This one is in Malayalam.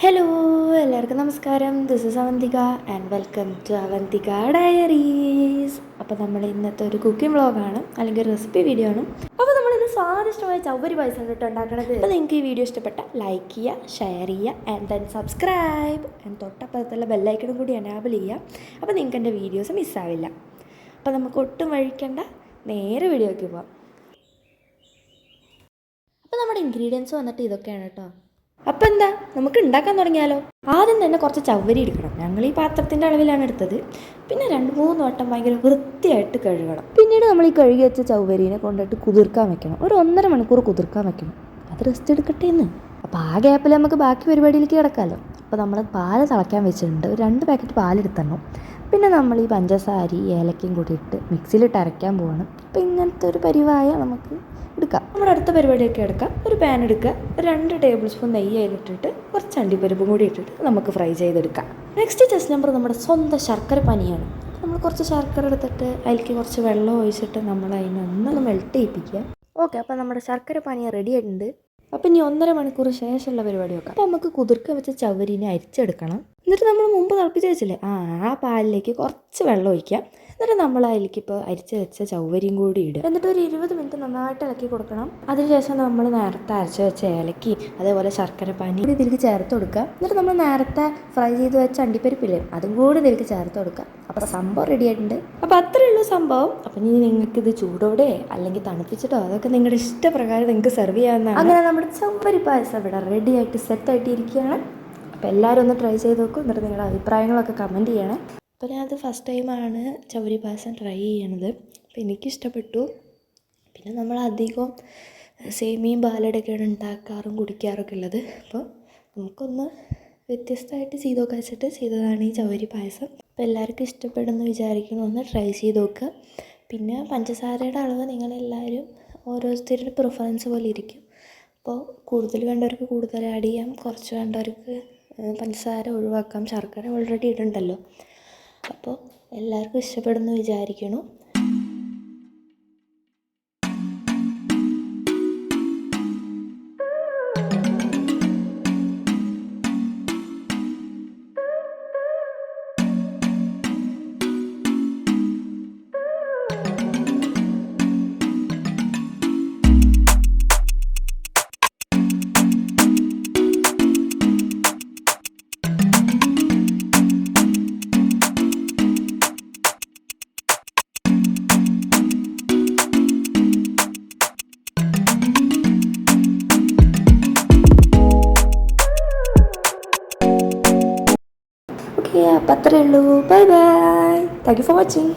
ഹലോ എല്ലാവർക്കും നമസ്കാരം. This is Avantika and welcome to Avantika diaries അപ്പോൾ നമ്മൾ ഇന്നത്തെ ഒരു കുക്കിംഗ് വ്ളോഗാണ് അല്ലെങ്കിൽ റെസിപ്പി വീഡിയോ ആണ്. അപ്പോൾ നമ്മളിന്ന് സ്വാദിഷ്ടമായ ചവരി പായസം കേട്ടോ ഉണ്ടാക്കണത്. അപ്പോൾ നിങ്ങൾക്ക് ഈ വീഡിയോ ഇഷ്ടപ്പെട്ട ലൈക്ക് ചെയ്യുക ഷെയർ ചെയ്യുക ആൻഡ് ദെൻ സബ്സ്ക്രൈബ് ആൻഡ് തൊട്ടപ്പുറത്തുള്ള ബെല്ലൈക്കണും കൂടി എനാബിൾ ചെയ്യുക. അപ്പോൾ നിങ്ങൾക്ക് എന്റെ വീഡിയോസ് മിസ്സാവില്ല അപ്പോൾ നമുക്ക് ഒട്ടും വഴിക്കേണ്ട നേരെ വീഡിയോയ്ക്ക് പോവാം. അപ്പോൾ നമ്മുടെ ഇൻഗ്രീഡിയൻസ് വന്നിട്ട് ഇതൊക്കെയാണ് കേട്ടോ. അപ്പം എന്താ നമുക്ക് ഉണ്ടാക്കാൻ തുടങ്ങിയാലോ? ആദ്യം തന്നെ കുറച്ച് ചവ്വരി എടുക്കണം. ഞങ്ങൾ ഈ പാത്രത്തിന്റെ അളവിലാണ് എടുത്തത്. പിന്നെ രണ്ട് മൂന്ന് വട്ടം ഭയങ്കര വൃത്തിയായിട്ട് കഴുകണം. പിന്നീട് നമ്മൾ ഈ കഴുകി വെച്ച ചവ്വരീനെ കൊണ്ടിട്ട് കുതിർക്കാൻ വെക്കണം. ഒരു ഒന്നര മണിക്കൂർ കുതിർക്കാൻ വെക്കണം. അത് റെസ്റ്റ് എടുക്കട്ടെ എന്ന് അപ്പോൾ ആ ഗ്യാപ്പിൽ നമുക്ക് ബാക്കി പരിപാടിയിലേക്ക് കിടക്കാമല്ലോ അപ്പോൾ നമ്മൾ പാൽ തിളയ്ക്കാൻ വെച്ചിട്ടുണ്ട്. ഒരു രണ്ട് പാക്കറ്റ് പാലെടുത്തണം പിന്നെ നമ്മൾ ഈ പഞ്ചസാരി ഏലക്കയും കൂടി ഇട്ട് മിക്സിയിലിട്ട് അരയ്ക്കാൻ പോവാണ്. അപ്പോൾ ഇങ്ങനത്തെ ഒരു പരിവായ നമുക്ക് എടുക്കാം. നമ്മുടെ അടുത്ത പരിപാടിയൊക്കെ എടുക്കാം. ഒരു പാൻ എടുക്കുക. രണ്ട് ടേബിൾ സ്പൂൺ നെയ്യ് അതിലിട്ടിട്ട് കുറച്ച് അണ്ടിപ്പരിപ്പും കൂടി ഇട്ടിട്ട് നമുക്ക് ഫ്രൈ ചെയ്തെടുക്കാം. നെക്സ്റ്റ് ചെസ് നമ്പർ നമ്മുടെ സ്വന്തം ശർക്കര പനിയാണ്. നമ്മൾ കുറച്ച് ശർക്കര എടുത്തിട്ട് അതിലേക്ക് കുറച്ച് വെള്ളം ഒഴിച്ചിട്ട് നമ്മൾ അതിനെ ഒന്നൊന്ന് മെൽട്ട് ചെയ്യിപ്പിക്കുക. ഓക്കെ അപ്പോൾ നമ്മുടെ ശർക്കര പനി റെഡി ആയിട്ടുണ്ട്. അപ്പം ഇനി ഒന്നര മണിക്കൂർ ശേഷമുള്ള പരിപാടി നോക്കാം. അപ്പം നമുക്ക് കുതിർക്ക വെച്ച ചവരിനെ അരിച്ചെടുക്കണം. എന്നിട്ട് നമ്മൾ മുമ്പ് തിളപ്പിച്ച് വെച്ചില്ലേ? ആ ആ പാലിലേക്ക് കുറച്ച് വെള്ളം ഒഴിക്കാം. എന്നിട്ട് നമ്മൾ അതിലേക്ക് ഇപ്പോൾ അരിച്ച് വെച്ച ചൗവരിയും കൂടി ഇടുക. എന്നിട്ട് ഒരു ഇരുപത് മിനിറ്റ് നന്നായിട്ട് ഇളക്കി കൊടുക്കണം. അതിനുശേഷം നമ്മൾ നേരത്തെ അരച്ച് വെച്ച ഏലക്കി അതേപോലെ ശർക്കര പാനി ഇത് ഇതിലേക്ക് ചേർത്ത് കൊടുക്കുക. എന്നിട്ട് നമ്മൾ നേരത്തെ ഫ്രൈ ചെയ്ത് വെച്ച അണ്ടിപ്പരിപ്പില്ലേ അതും കൂടി ഇതിലേക്ക് ചേർത്ത് കൊടുക്കുക. അപ്പോൾ സംഭവം റെഡി ആയിട്ടുണ്ട്. അപ്പോൾ അത്രയേ ഉള്ളൂ സംഭവം. അപ്പം ഇനി നിങ്ങൾക്ക് ഇത് ചൂടോടെ അല്ലെങ്കിൽ തണുപ്പിച്ചിട്ടോ അതൊക്കെ നിങ്ങളുടെ ഇഷ്ടപ്രകാരം നിങ്ങൾക്ക് സെർവ് ചെയ്യാവുന്നതാണ്. അങ്ങനെ നമ്മുടെ ചൗവരി പായസം ഇവിടെ റെഡി ആയിട്ട് സെറ്റ് ആയിട്ടിരിക്കുകയാണ്. അപ്പോൾ എല്ലാവരും ഒന്ന് ട്രൈ ചെയ്ത് നോക്കും. എന്നിട്ട് നിങ്ങളുടെ അഭിപ്രായങ്ങളൊക്കെ കമന്റ് ചെയ്യണേ. അപ്പോൾ ഞാനത് ഫസ്റ്റ് ടൈമാണ് ചവരി പായസം ട്രൈ ചെയ്യണത്. അപ്പോൾ എനിക്കിഷ്ടപ്പെട്ടു. പിന്നെ നമ്മൾ അധികം സേമിയും പാലടയൊക്കെയാണ് ഉണ്ടാക്കാറും കുടിക്കാറൊക്കെ ഉള്ളത്. അപ്പോൾ നമുക്കൊന്ന് വ്യത്യസ്തമായിട്ട് ചെയ്ത് നോക്കാൻ വെച്ചിട്ട് ചെയ്തതാണ് ഈ ചവരി പായസം അപ്പോൾ എല്ലാവർക്കും ഇഷ്ടപ്പെടുമെന്ന് വിചാരിക്കുന്നു. ഒന്ന് ട്രൈ ചെയ്ത് നോക്കുക. പിന്നെ പഞ്ചസാരയുടെ അളവ് നിങ്ങളെല്ലാവരും ഓരോരുത്തരുടെ പ്രിഫറൻസ് പോലെ ഇരിക്കും. അപ്പോൾ കൂടുതൽ വേണ്ടവർക്ക് കൂടുതൽ ആഡ് ചെയ്യാം. കുറച്ച് വേണ്ടവർക്ക് പഞ്ചസാര ഒഴിവാക്കാം. ശർക്കര ഓൾറെഡി ഇടുന്നുണ്ടല്ലോ അപ്പോൾ എല്ലാവർക്കും ഇഷ്ടപ്പെടുമെന്ന് വിചാരിക്കുന്നു. അപ്പോൾ അത്രയേ ഉള്ളൂ. Bye bye thank you for watching